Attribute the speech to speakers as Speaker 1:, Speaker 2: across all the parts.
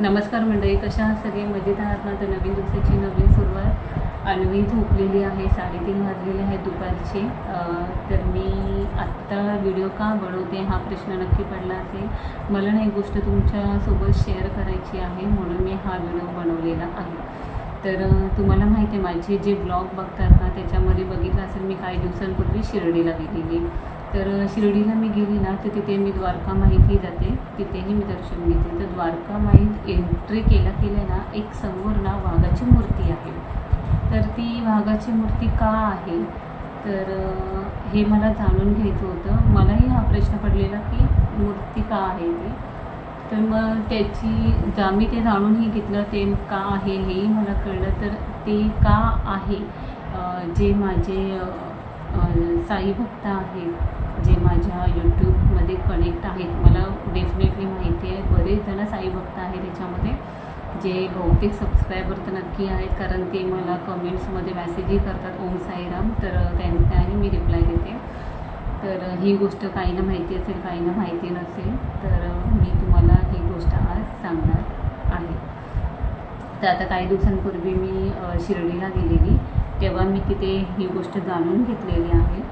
Speaker 1: नमस्कार मंडळी कशा सगळे? मजेत आहात ना? तर नवीन दिवसाची नवीन सुरुवात. अनवी झोपलेली आहे साडेतीन वाजलेले आहेत दुपारचे. तर मी आत्ता व्हिडिओ का बनवते हा प्रश्न नक्की पडला असेल. मला ना एक गोष्ट तुमच्यासोबत शेअर करायची आहे म्हणून मी हा व्हिडिओ बनवलेला आहे. तर तुम्हाला माहिती आहे माझे जे ब्लॉग बघतात ना त्याच्यामध्ये बघितलं असेल मी काही दिवसांपूर्वी शिर्डीला गेलेली. तर शिर्डीला मी गेली ना तर तिथे मी द्वारका माहिती जाते. तिथेही मी दर्शन घेते. तर द्वारका माहीत एंट्री केल्या केल्या ना एक समोर ना वाघाची मूर्ती आहे. तर ती वाघाची मूर्ती का आहे? तर हे मला जाणून घ्यायचं होतं. मलाही हा प्रश्न पडलेला की मूर्ती का आहे ती? तर मग त्याची जा मी ते जाणूनही घेतलं ते का आहे हेही मला कळलं. तर ते का आहे? जे माझे साई भक्त आहेत जे माझ्या यूट्यूबमध्ये कनेक्ट आहेत. मला डेफिनेटली माहिती आहे बरेच जण साई भक्त आहेत त्याच्यामध्ये जे बहुतेक सबस्क्रायबर तर नक्की आहेत कारण ते मला कमेंट्समध्ये मेसेजही करतात ओम साईराम. तर त्यांनाही मी रिप्लाय देते. तर ही गोष्ट काहींना माहिती असेल काहींना माहिती नसेल तर मी तुम्हाला ही गोष्ट आज सांगणार आहे. तर आता काही दिवसांपूर्वी मी शिर्डीला गेलेली. तेव्हा मी तिथे ही गोष्ट जाणून घेतलेली आहे.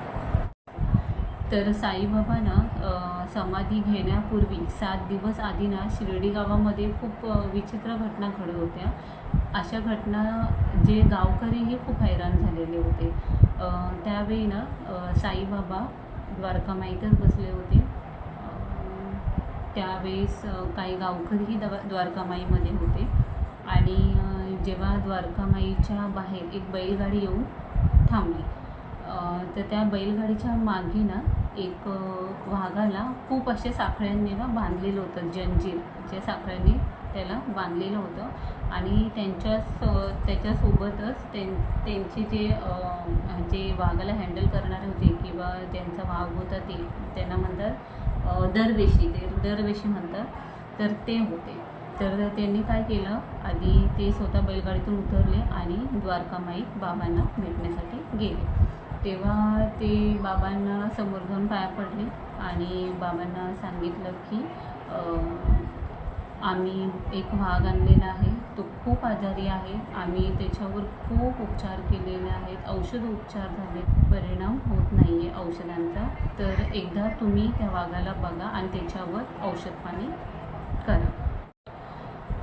Speaker 1: तर साईबाबांना समाधी घेण्यापूर्वी सात दिवस आधी ना शिर्डी गावामध्ये खूप विचित्र घटना घडत होत्या. अशा घटना जे गावकरीही खूप हैराण झालेले होते. त्यावेळी ना साईबाबा द्वारकामाईतच बसले होते. त्यावेळेस काही गावकरीही दवा द्वारकामाईमध्ये होते. आणि जेव्हा द्वारकामाईच्या बाहेर एक बैलगाडी येऊन थांबली. तर त्या बैलगाडीच्या मागे ना एक वाघाला खूप असे साखळ्यांनी ना बांधलेलं होतं जंजीर. जे साखळ्यांनी त्याला बांधलेलं होतं. आणि त्यांच्या स त्याच्यासोबतच त्यां त्यांचे जे जे वाघाला हँडल करणारे होते किंवा त्यांचा वाघ होता ते त्यांना म्हणतात दरवेशी. ते दरवेशी म्हणतात तर ते होते. तर त्यांनी काय केलं? आधी ते स्वतः बैलगाडीतून उतरले आणि द्वारकामाई बाबांना भेटण्यासाठी गेले. तेव्हा ते बाबांना समोर जाऊन पाया पडले आणि बाबांना सांगितलं की आम्ही एक वाघ आणलेला आहे. तो खूप आजारी आहे. आम्ही त्याच्यावर खूप उपचार केलेले आहेत. औषध उपचार झाले परिणाम होत नाही आहे औषधांचा. तर एकदा तुम्ही त्या वाघाला बघा आणि त्याच्यावर औषध पाणी करा.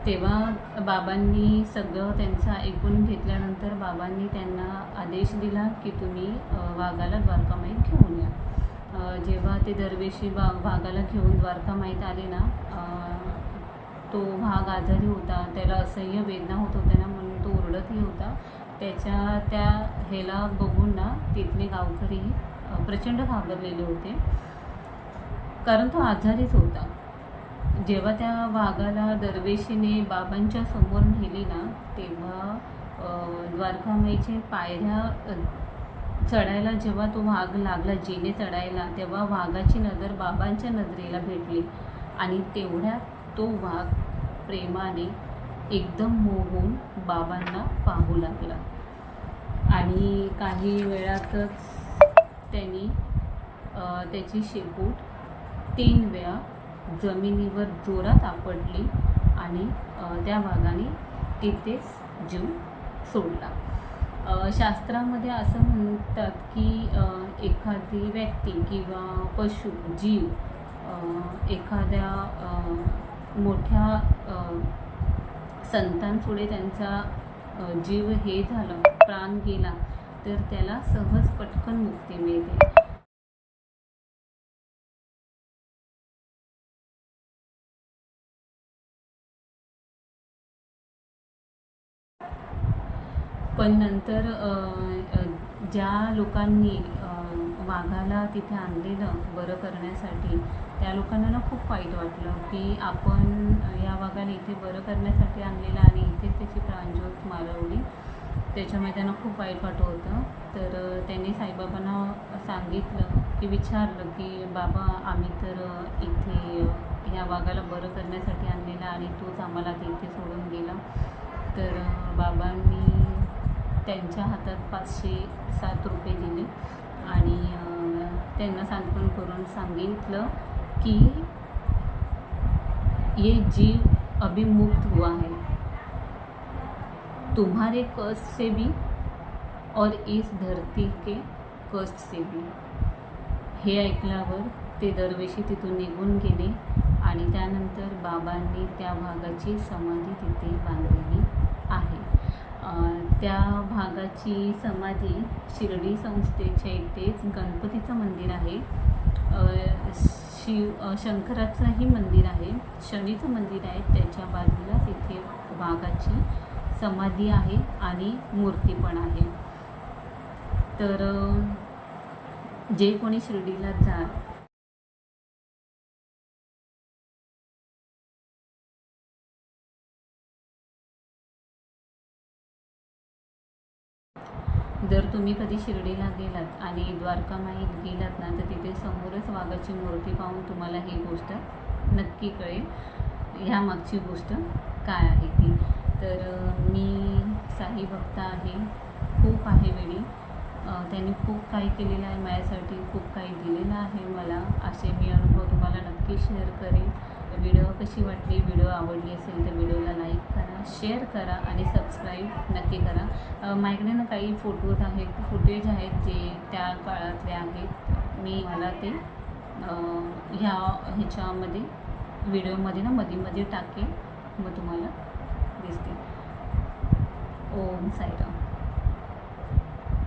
Speaker 1: तेव्हा बाबांनी सगळं त्यांचं ऐकून घेतल्यानंतर बाबांनी त्यांना आदेश दिला की तुम्ही वाघाला द्वारकामाईत घेऊन या. जेव्हा ते दरवेशी वा वाघाला घेऊन द्वारकामाईत आले ना तो वाघ आजारी होता त्याला असह्य वेदना होत होत्या ना म्हणून तो ओरडतही होता. त्याच्या त्या ह्याला बघून ना तिथले गावकरी प्रचंड घाबरलेले होते. कारण तो आजारीच होता. जेव्हा त्या वाघाला दरवेशीने बाबांच्या समोर नेली ना तेव्हा द्वारकामाईचे पायऱ्या चढायला जेव्हा तो वाघ लागला जेने चढायला तेव्हा वाघाची नजर बाबांच्या नजरेला भेटली. आणि तेवढ्यात तो वाघ प्रेमाने एकदम मोहून बाबांना पाहू लागला. आणि काही वेळातच त्यांनी त्याची शेपूट तीन वेळा जमिनीवर जोरात आपटली आणि त्या वाघाने तिथेच जीव सोडला. शास्त्रामध्ये असं म्हणतात की एखादी व्यक्ती किंवा पशु जीव एखाद्या मोठ्या संतांपुढे त्यांचा जीव हे झालं प्राण गेला तर त्याला सहज पटकन मुक्ती मिळते. पण नंतर ज्या लोकांनी वाघाला तिथे आणलेलं बरं करण्यासाठी त्या लोकांना ना खूप वाईट वाटलं की आपण या वाघाला इथे बरं करण्यासाठी आणलेलं आणि इथेच त्याची प्राणज्योत मालवली त्याच्यामुळे त्यांना खूप वाईट वाटत होतं. तर त्यांनी साईबाबांना सांगितलं की विचारलं की बाबा आम्ही तर इथे ह्या वाघाला बरं करण्यासाठी आणलेलं आणि तोच आम्हाला आता इथे सोडून गेला. तर बाबांनी त्यांच्या हातात पाचशे सात रुपये दिले. आणि त्यांना सांत्वन करून सांगितलं की ये जी अभिमुक्त हुआ है. तुम्हारे कष्ट से भी और इस धरती के कष्ट से भी. हे ऐकल्यावर ते दरवेशी तिथून निघून गेले आणि त्यानंतर बाबांनी त्या भागाची समाधी तिथे बांधलेली आहे. त्या भागाची समाधी शिर्डी संस्थेच्या इथेच गणपतीचं मंदिर आहे. शिव शंकराचंही मंदिर आहे. शनीचं मंदिर आहे. त्याच्या बाजूला तिथे वाघाची समाधी आहे आणि मूर्ती पण आहे. तर जे कोणी शिर्डीला जा जर तुम्ही कधी शिर्डीला गेलात आणि द्वारकामाईत गेलात ना तर तिथे समोरच वाघाची मूर्ती पाहून तुम्हाला ही गोष्ट नक्की कळेल. ह्या मागची गोष्ट काय आहे ती? तर मी साई भक्त आहे. खूप आहे वेळी त्यांनी खूप काही केलेलं आहे. माझ्यासाठी खूप काही दिलेलं आहे मला. असे मी अनुभव तुम्हाला नक्की शेअर करेन व्हिडिओ कशी वाटली व्हिडिओ आवडली असेल तर व्हिडिओला लाईक करा शेअर करा आणि सबस्क्राईब नक्की करा. माझ्याकडे ना काही फोटोज आहेत फुटेज आहेत जे त्या काळातले आहेत. मी मला ते ह्या ह्याच्यामध्ये व्हिडिओमध्ये ना मध्ये मध्ये टाकेन मग तुम्हाला दिसते ओम साईराम.